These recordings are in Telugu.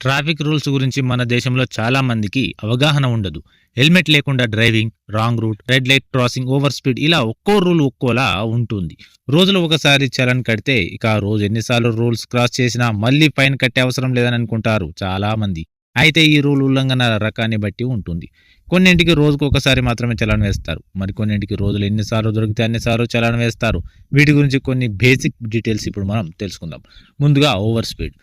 ట్రాఫిక్ రూల్స్ గురించి మన దేశంలో చాలా మందికి అవగాహన ఉండదు. హెల్మెట్ లేకుండా driving wrong route red light crossing over speed ఇలా ఒక్కో రూల్ ఒక్కోలా ఉంటుంది. రోజులో ఒకసారి చలన్ కడితే ఇక ఆ రోజు ఎన్నిసార్లు రూల్స్ క్రాస్ చేసినా మళ్ళీ ఫైన్ కట్టే అవసరం లేదని అనుకుంటారు చాలా మంది. అయితే ఈ రూల్ ఉల్లంఘన రకాన్ని బట్టి ఉంటుంది. కొన్నింటికి రోజుకు ఒకసారి మాత్రమే చలాన్ వేస్తారు. మరి కొన్నింటికి రోజులు ఎన్నిసార్లు దొరికితే అన్నిసార్లు చలాన్ వేస్తారు. వీటి గురించి కొన్ని బేసిక్ డీటెయిల్స్ ఇప్పుడు మనం తెలుసుకుందాం. ముందుగా ఓవర్ స్పీడ్.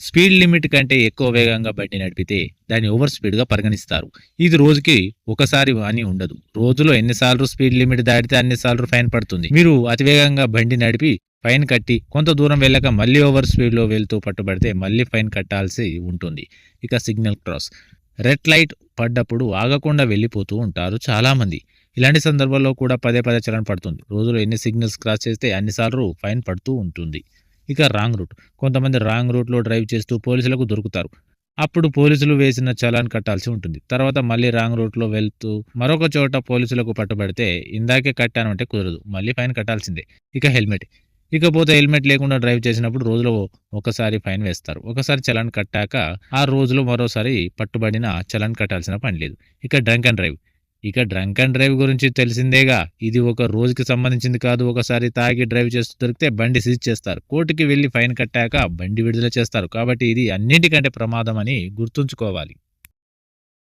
స్పీడ్ లిమిట్ కంటే ఎక్కువ వేగంగా బండి నడిపితే దాన్ని ఓవర్ స్పీడ్గా పరిగణిస్తారు. ఇది రోజుకి ఒకసారి అని ఉండదు. రోజులో ఎన్నిసార్లు స్పీడ్ లిమిట్ దాటితే అన్నిసార్లు ఫైన్ పడుతుంది. మీరు అతివేగంగా బండి నడిపి ఫైన్ కట్టి కొంత దూరం వెళ్ళక మళ్ళీ ఓవర్ స్పీడ్లో వెళ్తూ పట్టుబడితే మళ్ళీ ఫైన్ కట్టాల్సి ఉంటుంది. ఇక సిగ్నల్ క్రాస్. రెడ్ లైట్ పడ్డప్పుడు ఆగకుండా వెళ్ళిపోతూ ఉంటారు చాలామంది. ఇలాంటి సందర్భాల్లో కూడా పదే పదే చలన పడుతుంది. రోజులో ఎన్ని సిగ్నల్స్ క్రాస్ చేస్తే అన్నిసార్లు ఫైన్ పడుతూ ఉంటుంది. ఇక రాంగ్ రూట్. కొంతమంది రాంగ్ రూట్లో డ్రైవ్ చేస్తూ పోలీసులకు దొరుకుతారు. అప్పుడు పోలీసులు వేసిన చలాన్ కట్టాల్సి ఉంటుంది. తర్వాత మళ్ళీ రాంగ్ రూట్లో వెళ్తూ మరొక చోట పోలీసులకు పట్టుబడితే ఇందాకే కట్టాను అంటే కుదరదు. మళ్ళీ ఫైన్ కట్టాల్సిందే. ఇక హెల్మెట్. ఇకపోతే హెల్మెట్ లేకుండా డ్రైవ్ చేసినప్పుడు రోజులో ఒకసారి ఫైన్ వేస్తారు. ఒకసారి చలాన్ కట్టాక ఆ రోజులో మరోసారి పట్టుబడిన చలాన్ కట్టాల్సిన పని లేదు. ఇక డ్రంక్ అండ్ డ్రైవ్. ఇక డ్రంక్ అండ్ డ్రైవ్ గురించి తెలిసిందేగా. ఇది ఒక రోజుకి సంబంధించింది కాదు. ఒకసారి తాగి డ్రైవ్ చేస్తూ దొరికితే బండి సీజ్ చేస్తారు. కోర్టుకి వెళ్ళి ఫైన్ కట్టాక బండి విడుదల చేస్తారు. కాబట్టి ఇది అన్నిటికంటే ప్రమాదం అని గుర్తుంచుకోవాలి.